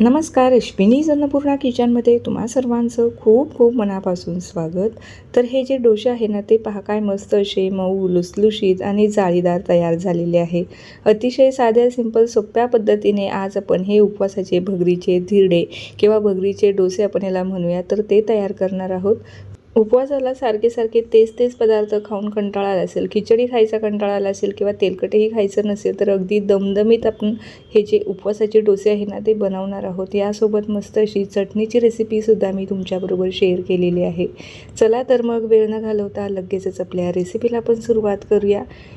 नमस्कार अश्विनी अन्नपूर्णा किचनमध्ये तुम्हा सर्वांचं खूप खूप मनापासून स्वागत. तर हे जे डोसे आहे ना ते पहा काय मस्त असे मऊ लुसलुशीत आणि जाळीदार तयार झालेले आहे. अतिशय साध्या सिंपल सोप्या पद्धतीने आज आपण हे उपवासाचे भगरीचे धिरडे किंवा भगरीचे डोसे आपण याला म्हणूया तर ते तयार करणार आहोत. उपवासाला सारखे सारखे तेच तेच पदार्थ खाऊन कंटाळा आला असेल खिचडी खायचा कंटाळा आला असेल किंवा तेलकटही खायचं नसेल तर अगदी दमदमीत आपण हे जे उपवासाचे डोसे आहे ना ते बनवणार आहोत. यासोबत मस्त अशी चटणीची रेसिपीसुद्धा मी तुमच्याबरोबर शेअर केलेली आहे. चला तर मग वेळ न घालवता लगेचच आपल्या रेसिपीला आपण सुरुवात करूया.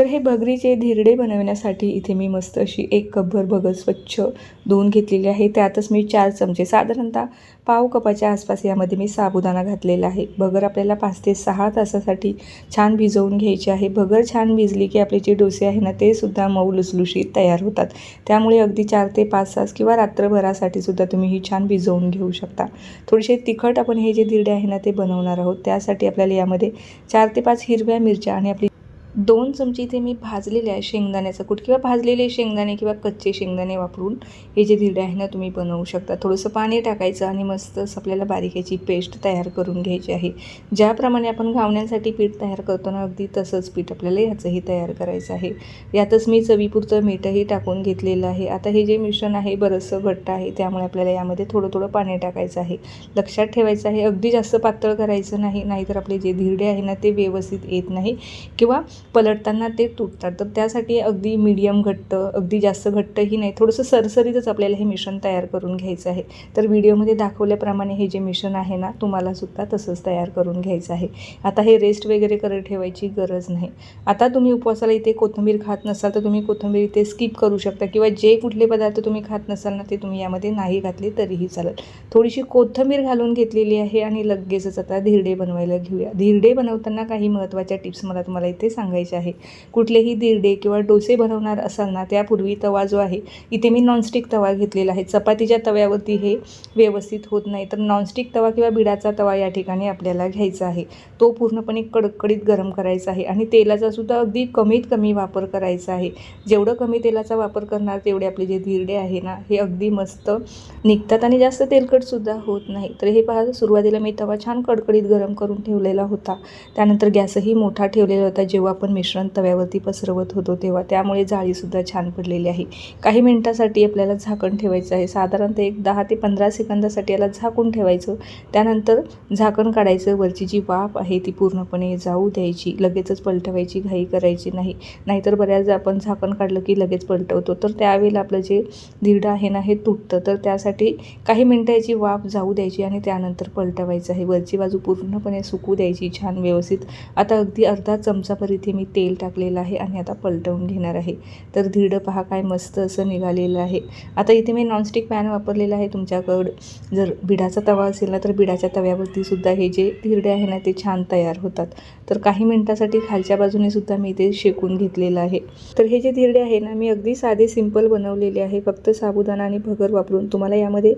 तर हे भगरीचे धिरडे बनवण्यासाठी इथे मी मस्त अशी एक कपभर भगर स्वच्छ धुवून घेतलेली आहे. त्यातच मी चार चमचे साधारणतः पाव कपाच्या आसपास यामध्ये मी साबुदाणा घातलेला आहे. भगर आपल्याला पाच ते सहा तासासाठी छान भिजवून घ्यायची आहे. भगर छान भिजली की आपले जे डोसे आहे ना ते सुद्धा मऊ लुसलुशीत तयार होतात. त्यामुळे अगदी चार ते पाच तास किंवा रात्रभरासाठी सुद्धा तुम्ही ही छान भिजवून घेऊ शकता. थोडेसे तिखट आपण हे जे धिरडे आहे ना ते बनवणार आहोत. त्यासाठी आपल्याला यामध्ये चार ते पाच हिरव्या मिरच्या आणि आपली दोन चमचे इथे मी भाजलेले आहे शेंगदाण्याचा कूट किंवा भाजलेले शेंगदाणे किंवा कच्चे शेंगदाणे वापरून. हे जे धिरडे आहे ना तुम्ही बनवू शकता. थोडंसं पाणी टाकायचं आणि मस्तच आपल्याला बारीक याची पेस्ट तयार करून घ्यायची आहे. ज्याप्रमाणे आपण घावण्यासाठी पीठ तयार करतो ना अगदी तसंच पीठ आपल्याला ह्याचंही तयार करायचं आहे. यातच मी चवीपुरतं मीठही टाकून घेतलेलं आहे. आता हे जे मिश्रण आहे बरंचसं घट्ट आहे त्यामुळे आपल्याला यामध्ये थोडं थोडं पाणी टाकायचं आहे. लक्षात ठेवायचं आहे अगदी जास्त पातळ करायचं नाही नाहीतर आपले जे धिरडे आहे ना ते व्यवस्थित येत नाही. किंवा पलटताना ते तुटतात. तर त्यासाठी अगदी मीडियम घट्ट अगदी जास्त घट्टही नाही थोडंसं सरसरीतच आपल्याला हे मिश्रण तयार करून घ्यायचं आहे. तर व्हिडिओमध्ये दाखवल्याप्रमाणे हे जे मिश्रण आहे ना तुम्हालासुद्धा तसंच तयार करून घ्यायचं आहे. आता हे रेस्ट वगैरे करत ठेवायची गरज नाही. आता तुम्ही उपवासाला इथे कोथिंबीर खात नसाल तर तुम्ही कोथिंबीर इथे स्किप करू शकता किंवा जे कुठले पदार्थ तुम्ही खात नसाल ना ते तुम्ही यामध्ये नाही घातले तरीही चालेल. थोडीशी कोथिंबीर घालून घेतलेली आहे आणि लगेचच आता धिरडे बनवायला घेऊया. धिरडे बनवताना काही महत्त्वाच्या टिप्स मला तुम्हाला इथे सांगायच्या आहे. कुठलेही दिरडे किंवा डोसे बनवणार असाल ना त्यापूर्वी तवा जो आहे इथे मी नॉनस्टिक तवा घेतलेला आहे. चपातीच्या तव्यावरती हे व्यवस्थित होत नाही तर नॉनस्टिक तवा किंवा बिडाचा तवा या ठिकाणी आपल्याला घ्यायचा आहे. तो पूर्णपणे कडकडीत गरम करायचा आहे आणि तेलाचा सुद्धा अगदी कमीत कमी वापर करायचा आहे. जेवढं कमी तेलाचा वापर करणार तेवढे आपले जे धिरडे आहे ना हे अगदी मस्त निघतात आणि जास्त तेलकटसुद्धा होत नाही. तर हे पहा सुरुवातीला मी तवा छान कडकडीत गरम करून ठेवलेला होता. त्यानंतर गॅसही मोठा ठेवलेला होता जेव्हा आपण मिश्रण तव्यावरती पसरवत होतो तेव्हा. त्यामुळे जाळीसुद्धा छान पडलेली आहे. काही मिनटासाठी आपल्याला झाकण ठेवायचं आहे. साधारणतः एक दहा ते पंधरा सेकंदासाठी याला झाकून ठेवायचं. त्यानंतर झाकण काढायचं. वरची जी वाफ आहे ती पूर्णपणे जाऊ द्यायची. लगेचच पलटवायची. घाई करायची नाही. नाहीतर बऱ्याचदा आपण झाकण काढलं की लगेच पलटवतो. तर त्यावेळेला आपलं जे धिरडं आहे ना हे तुटतं. तर त्यासाठी काही मिनटं याची वाफ जाऊ द्यायची आणि त्यानंतर पलटवायचं आहे. वरची बाजू पूर्णपणे सुकू द्यायची छान व्यवस्थित. आता अगदी अर्धा चमचाभर इथे मी तेल टाकलेलं आहे आणि आता पलटवून घेणार आहे. तर धिरडं पहा काय मस्त असं निघालेलं आहे. आता इथे मी नॉनस्टिक पॅन वापरलेला आहे तुमच्याकडं. जर बिडाचा तवा असेल ना तर बिडाच्या तव्यावरती सुद्धा हे जे धिरडे आहे ना ते छान तयार होतात. तर काही मिनटासाठी खालच्या बाजूने सुद्धा मी ते शेकून घेतलेलं आहे. तर हे जे धिरडे आहे ना मी अगदी साधे सिंपल बनवलेले आहे. फक्त साबुदाणा आणि भगर वापरून. तुम्हाला यामध्ये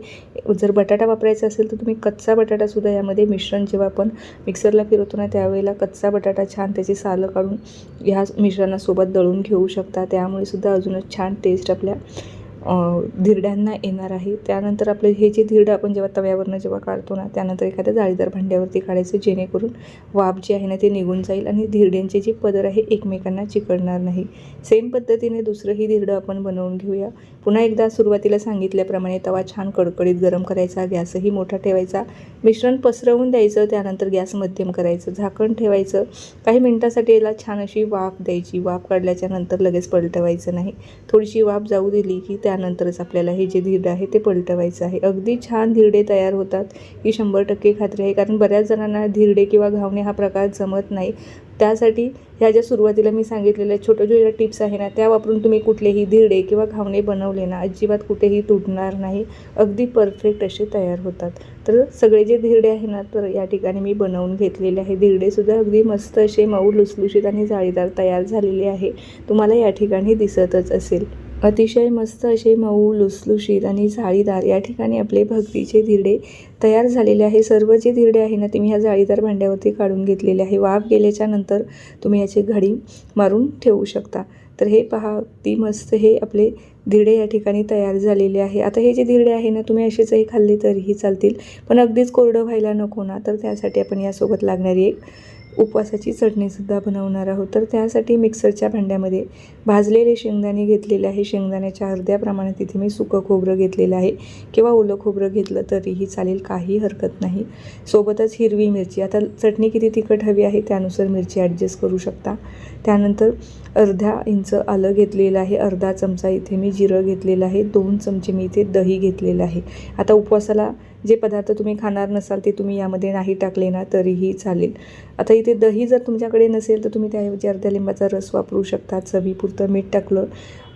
जर बटाटा वापरायचा असेल तर तुम्ही कच्चा बटाटासुद्धा यामध्ये मिश्रण जेव्हा आपण मिक्सरला फिरवतो ना त्यावेळेला कच्चा बटाटा छान त्याची सालं काढून ह्या मिश्रणासोबत दळून घेऊ शकता. त्यामुळे सुद्धा अजूनच छान टेस्ट आपल्या धिरड्यांना येणार आहे. त्यानंतर आपलं हे जे धिरडं आपण जेव्हा तव्यावरनं जेव्हा काढतो ना त्यानंतर एखाद्या जाळीदार भांड्यावरती काढायचं जेणेकरून वाफ जे आहे ना ते निघून जाईल आणि धिरड्यांचे जे पदर आहे एकमेकांना चिकटणार नाही. सेम पद्धतीने दुसरंही धिरडं आपण बनवून घेऊया. पुन्हा एकदा सुरुवातीला सांगितल्याप्रमाणे तवा छान कडकडीत गरम करायचा गॅसही मोठा ठेवायचा. मिश्रण पसरवून द्यायचं त्यानंतर गॅस मध्यम करायचं झाकण ठेवायचं. काही मिनटासाठी याला छान अशी वाफ द्यायची. वाफ काढल्याच्या नंतर लगेच पलटवायचं नाही. थोडीशी वाफ जाऊ दिली की त्या त्यानंतरच आपल्याला हे जे धिरडं आहे ते पलटवायचं आहे. अगदी छान धिरडे तयार होतात ही शंभर टक्के खात्री आहे. कारण बऱ्याच जणांना धिरडे किंवा घावणे हा प्रकार जमत नाही. त्यासाठी ह्या ज्या सुरुवातीला मी सांगितलेल्या छोट्या छोट्या टिप्स आहे ना त्या वापरून तुम्ही कुठलेही धिरडे किंवा घावणे बनवले ना अजिबात कुठेही तुटणार नाही. अगदी परफेक्ट असे तयार होतात. तर सगळे जे धिरडे आहे ना तर या ठिकाणी मी बनवून घेतलेले आहे. धिरडेसुद्धा अगदी मस्त असे मऊ लुसलुशीत आणि जाळीदार तयार झालेले आहे. तुम्हाला या ठिकाणी दिसतच असेल. अतिशय मस्त असे मऊ लुसलुशीत आणि जाळीदार या ठिकाणी आपले भक्तीचे धिरडे तयार झालेले आहे. सर्व जे धिरडे आहे ना ते मी ह्या जाळीदार भांड्यावरती काढून घेतलेले आहे. वाफ गेल्याच्यानंतर तुम्ही याची घडी मारून ठेवू शकता. तर हे पहा ती मस्त हे आपले धिरडे या ठिकाणी तयार झालेले आहे. आता हे जे धिरडे आहे ना तुम्ही असेचही खाल्ले तरीही चालतील. पण अगदीच कोरडं व्हायला नको ना. तर त्यासाठी आपण यासोबत लागणारी एक उपवासाची चटणीसुद्धा बनवणार आहोत. तर त्यासाठी मिक्सरच्या भांड्यामध्ये भाजलेले शेंगदाणे घेतलेले आहे. शेंगदाण्याच्या अर्ध्या प्रमाणात तिथे मी सुकं खोबरं घेतलेलं आहे. किंवा ओलं खोबरं घेतलं तरीही चालेल काही हरकत नाही. सोबतच हिरवी मिरची. आता चटणी किती तिखट हवी आहे त्यानुसार मिरची ॲडजस्ट करू शकता. त्यानंतर अर्ध्या इंच आलं घेतलेलं आहे. अर्धा चमचा इथे मी जिरं घेतलेलं आहे. दोन चमचे मी इथे दही घेतलेलं आहे. आता उपवासाला जे पदार्थ तुम्ही खाणार नसाल ते तुम्ही यामध्ये नाही टाकले ना तरीही चालेल. आता इथे दही जर तुमच्याकडे नसेल तर तुम्ही त्याऐवजी अर्ध्या लिंबाचा रस वापरू शकता चवीपुरतं मीठ टाकलं.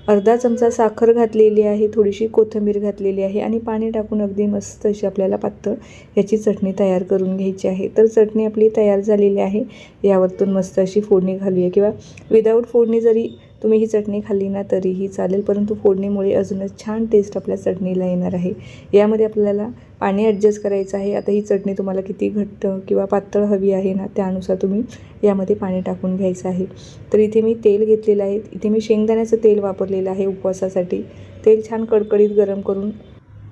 अर्धा चमचा साखर घातलेली आहे थोडीशी कोथिंबीर घातलेली आहे आणि पाणी टाकून अगदी मस्त अशी आपल्याला पातळ याची चटणी तयार करून घ्यायची आहे. तर चटणी आपली तयार झालेली आहे. यावरतून मस्त अशी फोडणी घालूया किंवा विदाऊट फोडणी जरी तुम्ही ही चटणी खाल्ली ना तरीही चालेल परंतु फोडणीमुळे अजूनच छान टेस्ट आपल्या चटणीला येणार आहे. यामध्ये आपल्याला पाणी ॲडजस्ट करायचं आहे. आता ही चटणी तुम्हाला किती घट्ट किंवा पातळ हवी आहे ना त्यानुसार तुम्ही यामध्ये पाणी टाकून घ्यायचं आहे. तर इथे मी तेल घेतलेलं आहे. इथे मी शेंगदाण्याचं तेल वापरलेलं आहे उपवासासाठी. तेल छान कडकडीत गरम करून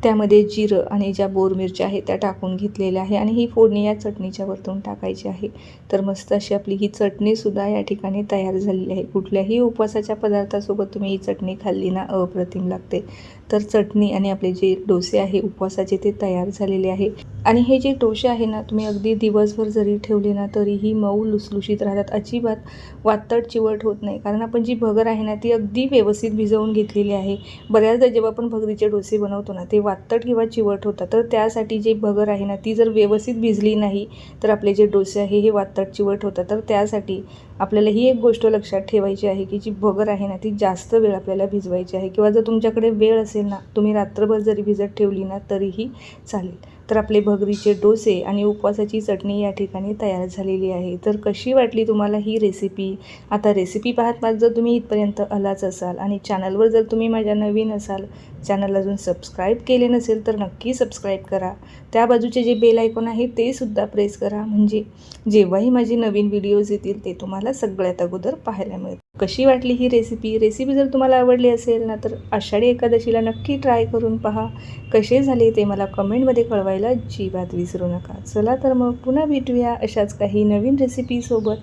त्यामध्ये जिरं आणि ज्या बोर मिरच्या आहेत त्या टाकून घेतलेल्या आहे आणि ही फोडणी या चटणीच्या वरतून टाकायची आहे. तर मस्त अशी आपली ही चटणीसुद्धा या ठिकाणी तयार झालेली आहे. कुठल्याही उपवासाच्या पदार्थासोबत तुम्ही ही चटणी खाल्ली ना अप्रतिम लागते. तर चटणी आणि आपले जे डोसे आहे उपवासाचे ते तयार झालेले आहे. आणि हे जे डोसे आहे ना तुम्ही अगदी दिवसभर जरी ठेवले ना तरीही मऊ लुसलुशीत राहतात. अजिबात वातड चिवट होत नाही. कारण आपण जी भगर आहे ना ती अगदी व्यवस्थित भिजवून घेतलेली आहे. बऱ्याचदा जेव्हा आपण भगरीचे डोसे बनवतो ना ते वातड किंवा चिवट होतात तर त्यासाठी जे भगर आहे ना ती जर व्यवस्थित भिजली नाही तर आपले जे डोसे आहे हे वातट चिवट होतात तर त्यासाठी आपल्याला ही एक गोष्ट लक्षात ठेवायची आहे की जी भगर आहे ना ती जास्त वेळ आपल्याला भिजवायची आहे. किंवा जर तुमच्याकडे वेळ असेल ना तुम्ही रात्रभर जरी भिजत ठेवली ना तरीही चालेल. तर आपले भगरीचे डोसे आणि उपवासाची चटणी या ठिकाणी तयार झालेली आहे. तर कशी वाटली तुम्हाला ही रेसिपी आता रेसिपी पाहत पाहत जर तुम्ही इथपर्यंत आलाच असाल आणि चॅनलवर जर तुम्ही माझ्या नवीन असाल चॅनल अजून सबस्क्राईब केले नसेल तर नक्की सबस्क्राईब करा. त्या बाजूचे जे बेल आयकॉन आहे ते सुद्धा प्रेस करा. म्हणजे जेव्हाही माझे नवीन व्हिडिओज येतील ते तुम्हाला सगळ्यात अगोदर पाहायला मिळतील. कशी वाटली ही रेसिपी रेसिपी जर तुम्हाला आवडली असेल ना तर आषाढी एकादशीला नक्की ट्राय करून पहा. कसे झाले ते मला कमेंटमध्ये बनवायला अजिबात विसरू नका. चला तर मग पुन्हा भेटूया अशाच काही नवीन रेसिपीसोबत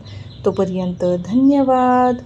तोपर्यंत धन्यवाद.